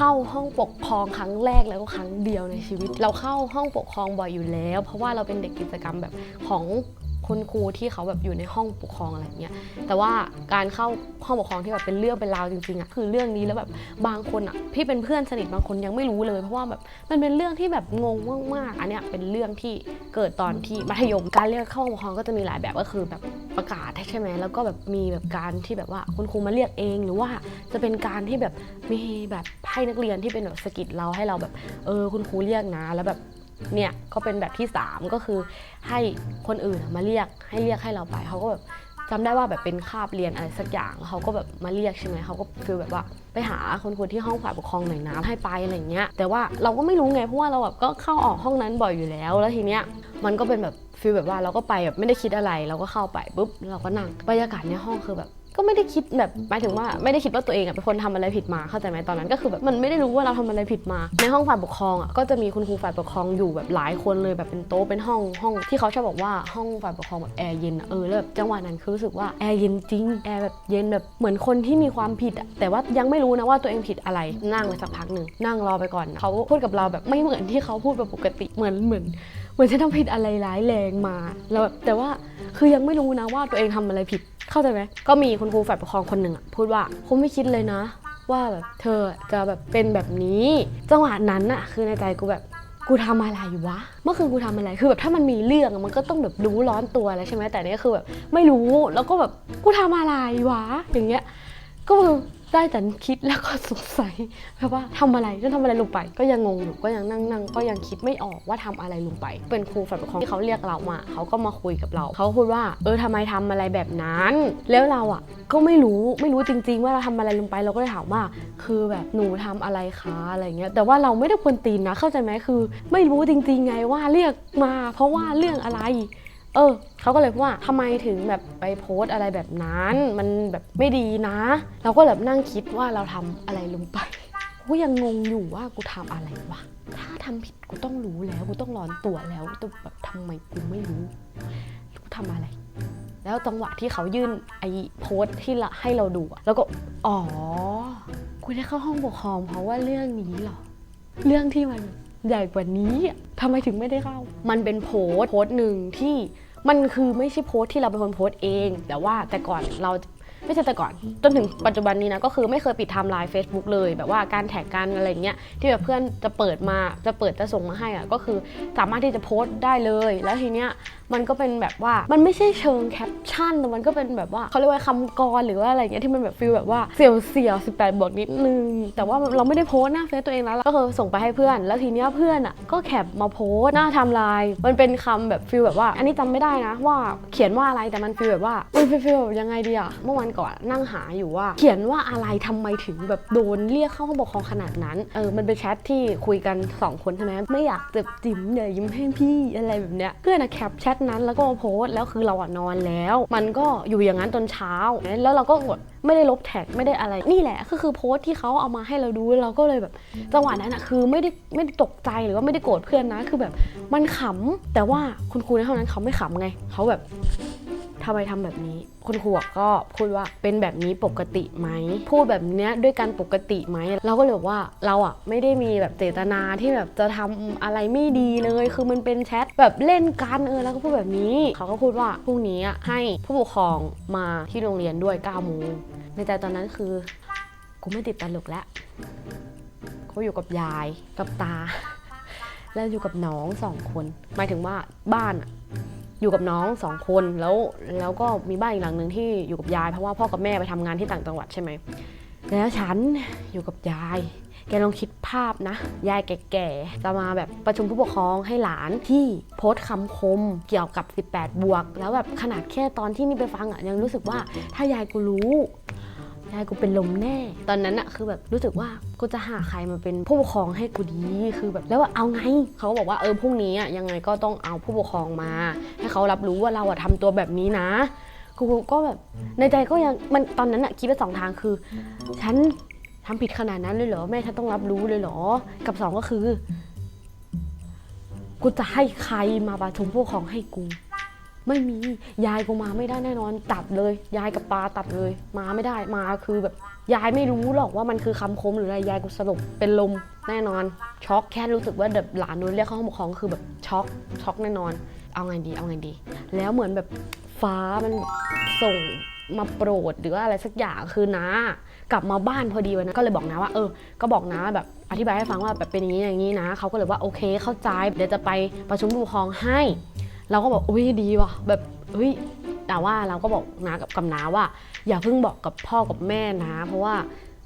เข้าห้องปกครองครั้งแรกแล้วก็ครั้งเดียวในชีวิต เราเข้าห้องปกครองบ่อยอยู่แล้ว เพราะว่าเราเป็นเด็กกิจกรรมแบบของ คุณครูที่เขาแบบอยู่ในห้องปกครองอะไรเงี้ยแต่ว่าการเข้าห้องปกครองที่แบบเป็นเรื่องเป็นราวจริงๆอะคือเรื่องนี้แล้วแบบบางคนอะพี่เป็นเพื่อนสนิทบางคนยังไม่รู้เลย เพราะว่าแบบมันเป็นเรื่องที่แบบงงมากๆอันเนี้ยเป็นเรื่องที่เกิดตอนที่มัธยมการเรียกเข้าห้องปกครองก็จะมีหลายแบบก็คือแบบประกาศใช่ไหมแล้วก็แบบมีแบบการที่แบบว่าคุณครูมาเรียกเอง หรือว่าจะเป็นการที่แบบมีแบบให้นักเรียนที่เป็นแบบสกิดเราให้เราแบบเออคุณครูเรียกนะแล้วแบบ เนี่ยก็เป็นแบบที่ 3 ก็คือให้คนอื่นมาเรียกให้เรียกให้เราไปเขาก็แบบจำได้ว่าแบบเป็นคาบเรียนอะไรสักอย่างเขาก็แบบมาเรียกใช่ไหมเขาก็ฟีลแบบว่าไปหาคนคนที่ห้องฝ่ายปกครองหน่อยนะให้ไปอะไรเงี้ยแต่ว่าเราก็ไม่รู้ไงเพราะว่าเราแบบก็เข้าออกห้องนั้นบ่อยอยู่แล้ว แล้วทีเนี้ยมันก็เป็นแบบฟีลแบบว่าเราก็ไปแบบไม่ได้คิดอะไรเราก็เข้าไปปุ๊บเราก็นั่งบรรยากาศในห้องคือแบบ ก็ไม่ได้คิดแบบหมายถึงว่าไม่ได้คิดว่าตัวเองอะเป็นคนทำอะไรผิดมาเข้าใจไหมตอนนั้น ก็คือแบบมันไม่ได้รู้ว่าเราทำอะไรผิดมา ในห้องฝ่ายปกครองอะก็จะมีคุณครูฝ่ายปกครองอยู่แบบหลายคนเลยแบบเป็นโต๊ะเป็นห้องห้องที่เขาชอบบอกว่าห้องฝ่ายปกครองแบบแอร์เย็นอะเออแล้วแบบจังหวะนั้นคือรู้สึกว่าแอร์เย็นจริงแอร์แบบเย็นแบบเหมือนคนที่มีความผิดอะแต่ว่ายังไม่รู้นะว่าตัวเองผิดอะไรนั่งไปสักพักหนึ่งนั่งรอไปก่อนเขาพูดกับเราแบบไม่เหมือนที่เขาพูดแบบปกติเหมือนเหมือนเหมือนฉันทำผิดอะไรร้ายแรงมาแล้วแบบแต่ว่าคือยังไม่รู้นะว่าตัวเองทำอะไรผิด เข้าใจไหมก็มีคุณครูฝ่ายปกครองคนหนึ่งอะพูดว่าผมไม่คิดเลยนะ ว่าแบบเธอจะแบบเป็นแบบนี้ จังหวะนั้นอะคือในใจกูแบบกูทำอะไรวะ เมื่อคืนกูทำอะไร คือแบบถ้ามันมีเรื่องมันก็ต้องแบบรู้ร้อนตัวแล้วใช่ไหมแต่เนี้ยคือแบบไม่รู้ แล้วก็แบบกูทำอะไรวะ อย่างเงี้ย ก็ ได้แต่คิดแล้วก็สงสัยแบบว่าทำอะไรจะทำอะไรลงไป ก็ยังงงอยู่ก็ยังนั่งนั่งก็ยังคิดไม่ออกว่าทำอะไรลงไป เป็นครูฝ่ายปกครองที่เขาเรียกเรามาเขาก็มาคุยกับเราเขาพูดว่า เออทำไมทำอะไรแบบนั้น แล้วเราอะ ก็ไม่รู้ไม่รู้จริง ๆ ว่าเราทำอะไรลงไปเราก็เลยถามว่า คือแบบหนูทำอะไรคะอะไรเงี้ยแต่ว่าเราไม่ได้ควรตีนนะเข้าใจไหมคือ ไม่รู้จริง ๆ ไงว่าเรียกมา เพราะว่าเรื่องอะไร เออเขาก็เลยว่าทำไมถึงแบบไปโพสต์อะไรแบบนั้น มันแบบไม่ดีนะ เราก็แบบนั่งคิดว่าเราทำอะไรลงไปกูยังงงอยู่ว่ากูทำอะไรวะถ้าทำผิดกูต้องรู้แล้วกูต้องร้อนตัวแล้วแต่แบบทำไมกูไม่รู้กูทำอะไร แล้วจังหวะที่เขายื่นไอ้โพสต์ที่ละให้เราดูอะแล้วก็อ๋อกูได้เข้าห้องปกครองเพราะว่าเรื่องนี้หรอเรื่องที่มัน ใหญ่กว่านี้ทำไมถึงไม่ได้เข้า มันเป็นโพสต์โพสต์หนึ่งที่มันคือไม่ใช่โพสต์ที่เราเป็นคนโพสต์เอง แต่ว่าแต่ก่อนเราไม่ใช่แต่ก่อน จนถึงปัจจุบันนี้นะก็คือไม่เคยปิดไทม์ไลน์ Facebook เลย แบบว่าการแท็กกันอะไรเงี้ยที่แบบเพื่อนจะเปิดมาจะเปิดจะส่งมาให้อะก็คือสามารถที่จะโพสต์ได้เลย แล้วทีเนี้ย มันก็เป็นแบบว่ามันไม่ใช่เชิงแคปชั่นแต่มันก็เป็นแบบว่าเขาเรียกว่าคำกรหรือว่าอะไรเงี้ยที่มันแบบฟีลแบบว่าเสียวเสียวสิบแปดบวกนิดนึง แต่ว่าเราไม่ได้โพสหน้าเฟซตัวเองแล้วก็คือส่งไปให้เพื่อน แล้วทีเนี้ยเพื่อนอะก็แคปมาโพสหน้าไทม์ไลน์มันเป็นคำแบบฟีลแบบว่า อันนี้จำไม่ได้นะว่าเขียนว่าอะไรแต่มันฟีลแบบว่ามันฟีลแบบยังไงดีอะเมื่อวันก่อนนั่งหาอยู่ว่า เขียนว่าอะไรทำไมถึงแบบโดนเรียกเข้าห้องปกครองขนาดนั้นเออมันเป็นแชทที่คุยกันสองคนใช่ไหมไม่อยากเจ็บจิ๋มอย่ายิ้มให้พี่อะไรแบบเนี้ยเพื่อนอะแคปแชทนั้นแล้วก็มาโพสต์แล้วคือเราอะนอนแล้ว มันก็อยู่อย่างนั้นจนเช้า แล้วเราก็กดไม่ได้ลบแท็กไม่ได้อะไรนี่แหละก็คือโพสต์ที่เขาเอามาให้เราดูเราก็เลยแบบ จังหวะนั้นอะคือไม่ได้ไม่ได้ตกใจหรือว่าไม่ได้โกรธเพื่อนนะ คือแบบมันขำแต่ว่าคุณครูในห้องนั้นเขาไม่ขำไงเขาแบบ ทำไมทำแบบนี้ คุณครูก็พูดว่าเป็นแบบนี้ปกติไหม พูดแบบเนี้ยด้วยการปกติไหม เราก็เลยบอกว่าเราอะไม่ได้มีแบบเจตนาที่แบบจะทำอะไรไม่ดีเลย คือมันเป็นแชทแบบเล่นกันเออแล้วก็พูดแบบนี้ เขาก็พูดว่าพรุ่งนี้ให้ผู้ปกครองมาที่โรงเรียนด้วย9โมงในใจตอนนั้นคือกูไม่ติดตลกแล้วเขาอยู่กับยายกับตา แล้วอยู่กับน้องสองคน หมายถึงว่าบ้านอะ อยู่กับน้องสองคนแล้วแล้วก็มีบ้านอีกหลังหนึ่งที่อยู่กับยายเพราะว่าพ่อกับแม่ไปทำงานที่ต่างจังหวัดใช่ไหมแล้วฉันอยู่กับยาย แกลองคิดภาพนะ ยายแก่ๆ จะมาแบบประชุมผู้ปกครองให้หลานที่โพสต์คำคมเกี่ยวกับ 18 บวก แล้วแบบขนาดแค่ตอนที่นี่ไปฟังอะยังรู้สึกว่าถ้ายายกูรู้ ยายกูเป็นลมแน่ ตอนนั้นอะคือแบบรู้สึกว่ากูจะหาใครมาเป็นผู้ปกครองให้กูดีคือแบบแล้วว่าเอาไงเขาก็บอกว่าเออพรุ่งนี้อะยังไงก็ต้องเอาผู้ปกครองมา ให้เขารับรู้ว่าเราอะทำตัวแบบนี้นะกูก็แบบในใจก็ยังมันตอนนั้นอะคิดไปสองทางคือ ฉันทำผิดขนาดนั้นเลยเหรอแม่ฉันต้องรับรู้เลยเหรอ กับสองก็คือ กูจะให้ใครมาประชุมผู้ปกครองให้กู ไม่มียายกูมาไม่ได้แน่นอนตัดเลย ยายกับปาตัดเลย มาไม่ได้มาคือแบบยายไม่รู้หรอกว่ามันคือคำคมหรืออะไรยายกูสลบเป็นลมแน่นอน ช็อกแค่รู้สึกว่าแบบหลานโดนเรียกเข้าห้องปกครองคือแบบช็อกช็อกแน่นอน เอาไงดีเอาไงดี แล้วเหมือนแบบฟ้ามันส่งมาโปรดหรือว่าอะไรสักอย่างคือน้ากลับมาบ้านพอดีวันนั้นก็เลยบอกนะว่าเออ ก็บอกนะแบบอธิบายให้ฟังว่าแบบเป็นอย่างนี้อย่างนี้นะเขาก็เลยว่าโอเคเข้าใจเดี๋ยวจะไปประชุมผู้ปกครองให้ เราก็บอกอุ้ยดีว่ะ แบบเฮ้ยแต่ว่าเราก็บอกนากับกับนาว่า อย่าเพิ่งบอกกับพ่อกับแม่นะ เพราะว่า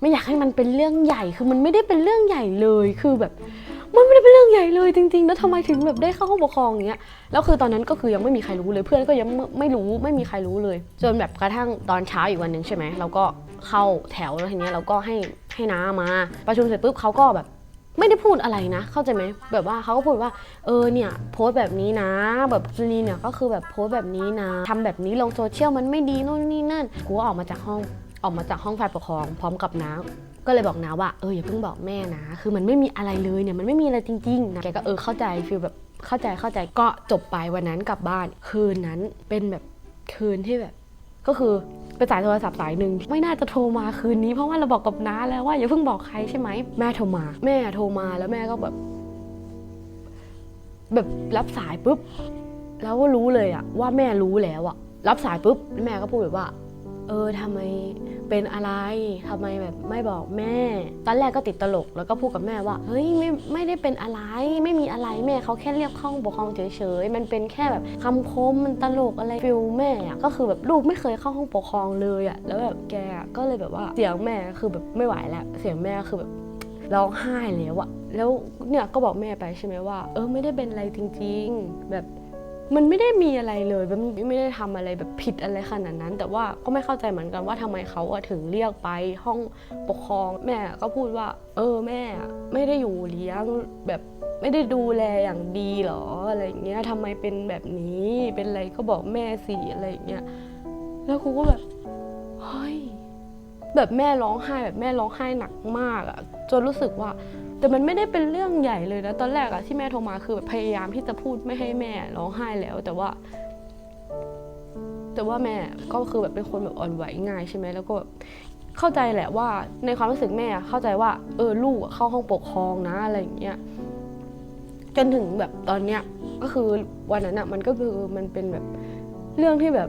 ไม่อยากให้มันเป็นเรื่องใหญ่คือมันไม่ได้เป็นเรื่องใหญ่เลยคือแบบมันไม่ได้เป็นเรื่องใหญ่เลยจริงๆ แล้วทำไมถึงแบบได้เข้าห้องปกครองอย่างเงี้ย แล้วคือตอนนั้นก็คือยังไม่มีใครรู้เลย เพื่อนก็ยังไม่ไม่รู้ไม่มีใครรู้เลย จนแบบกระทั่งตอนเช้าอีกวันหนึ่งใช่ไหมเราก็เข้าแถวแล้วทีเนี้ยเราก็ให้ให้น้ามา ประชุมเสร็จปุ๊บเขาก็แบบ ไม่ได้พูดอะไรนะ เข้าใจไหมแบบว่าเขาก็พูดว่า เออเนี่ย โพสต์แบบนี้นะ แบบจุลีเนี่ยก็คือแบบโพสต์แบบนี้นะทำแบบนี้ลงโซเชียลมันไม่ดีโน่นนี่นั่นกูออกมาจากห้องออกมาจากห้องฝ่ายปกครอง พร้อมกับน้าก็เลยบอกน้าว่าเอออย่าเพิ่งบอกแม่นะ คือมันไม่มีอะไรเลยเนี่ยมันไม่มีอะไรจริงๆนะแกก็เออเข้าใจฟีลแบบเข้าใจเข้าใจก็จบไปวันนั้นกลับบ้าน คืนนั้นเป็นแบบคืนที่แบบ ก็คือ เป็นสายโทรศัพท์สายหนึ่งไม่น่าจะโทรมาคืนนี้เพราะว่าเราบอกกับน้าแล้วว่าอย่าเพิ่งบอกใครใช่ไหมแม่โทรมา แม่โทรมาแล้วแม่ก็แบบ แบบรับสายปุ๊บ แล้วก็รู้เลยอะว่าแม่รู้แล้วอะรับสายปุ๊บแล้วแม่ก็พูดแบบว่า เออทำไมเป็นอะไรทำไมแบบไม่บอกแม่ ตอนแรกก็ติดตลกแล้วก็พูดกับแม่ว่า เฮ้ยไม่ไม่ได้เป็นอะไร ไม่มีอะไรแม่เขาแค่เรียกข้องปกครองเฉยๆ มันเป็นแค่แบบคำคมมันตลกอะไรฟิลแม่อะก็คือแบบลูกไม่เคยเข้าห้องปกครองเลยอะแล้วแบบแกอะก็เลยแบบว่าเสียงแม่คือแบบไม่ไหวแล้ว เสียงแม่คือแบบร้องไห้แล้วอะแล้วเนี่ยก็บอกแม่ไปใช่ไหมว่า เออไม่ได้เป็นอะไรจริง ๆ แบบ มันไม่ได้มีอะไรเลยมันไม่ได้ทำอะไรแบบผิดอะไรขนาดนั้น แต่ว่าก็ไม่เข้าใจเหมือนกันว่าทำไมเขาถึงเรียกไปห้องปกครอง แม่ก็พูดว่า เออแม่ไม่ได้อยู่เลี้ยงแบบไม่ได้ดูแลอย่างดีหรออะไรอย่างเงี้ยทำไมเป็นแบบนี้เป็นอะไรก็บอกแม่สิอะไรอย่างเงี้ยแล้วครูก็แบบเฮ้ยแบบแม่ร้องไห้แบบแม่ร้องไห้หนักมากอะจนรู้สึกว่า แต่มันไม่ได้เป็นเรื่องใหญ่เลยนะตอนแรกอะที่แม่โทรมาคือแบบพยายามที่จะพูดไม่ให้แม่ร้องไห้แล้ว แต่ว่า แต่ว่าแม่ก็คือแบบเป็นคนแบบอ่อนไหวง่ายใช่ไหมแล้วก็แบบเข้าใจแหละว่าในความรู้สึกแม่อะเข้าใจว่า เออลูกเข้าห้องปกครองนะอะไรอย่างเงี้ยจนถึงแบบตอนเนี้ยก็คือวันนั้นอะมันก็คือมันเป็นแบบเรื่องที่แบบ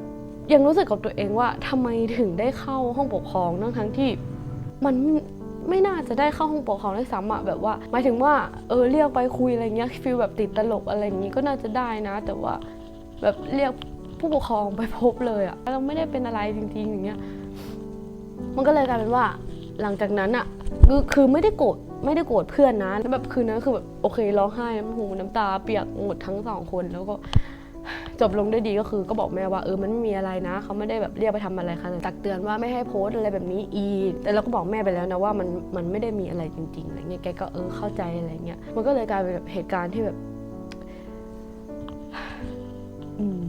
ยังรู้สึกกับตัวเองว่าทำไมถึงได้เข้าห้องปกครองทั้งทั้งที่มัน ไม่น่าจะได้เข้าห้องปกครองได้ซ้ำอะแบบว่า หมายถึงว่าเออเรียกไปคุยอะไรเงี้ยฟีลแบบติดตลกอะไรอย่างงี้ก็น่าจะได้นะ แต่ว่าแบบเรียกผู้ปกครองไปพบเลยอะเราไม่ได้เป็นอะไรจริงๆอย่างเงี้ยมันก็เลยกลายเป็นว่าหลังจากนั้นอะคือคือไม่ได้โกรธไม่ได้โกรธเพื่อนนะแแบบคืนนั้นคือแบบโอเคร้องไห้น้ำหูน้ำตาเปียกหมดทั้งสองคนแล้วก็ จบลงด้วยดีก็คือก็บอกแม่ว่าเออมันไม่มีอะไรนะเขาไม่ได้แบบเรียกไปทำอะไรค่ะตักเตือนว่าไม่ให้โพสอะไรแบบนี้อีกแต่เราก็บอกแม่ไปแล้วนะว่ามันมันไม่ได้มีอะไรจริงๆอะไรเงี้ยแกก็เออเข้าใจอะไรเงี้ยมันก็เลยกลายเป็นแบบเหตุการณ์ที่แบบ อืม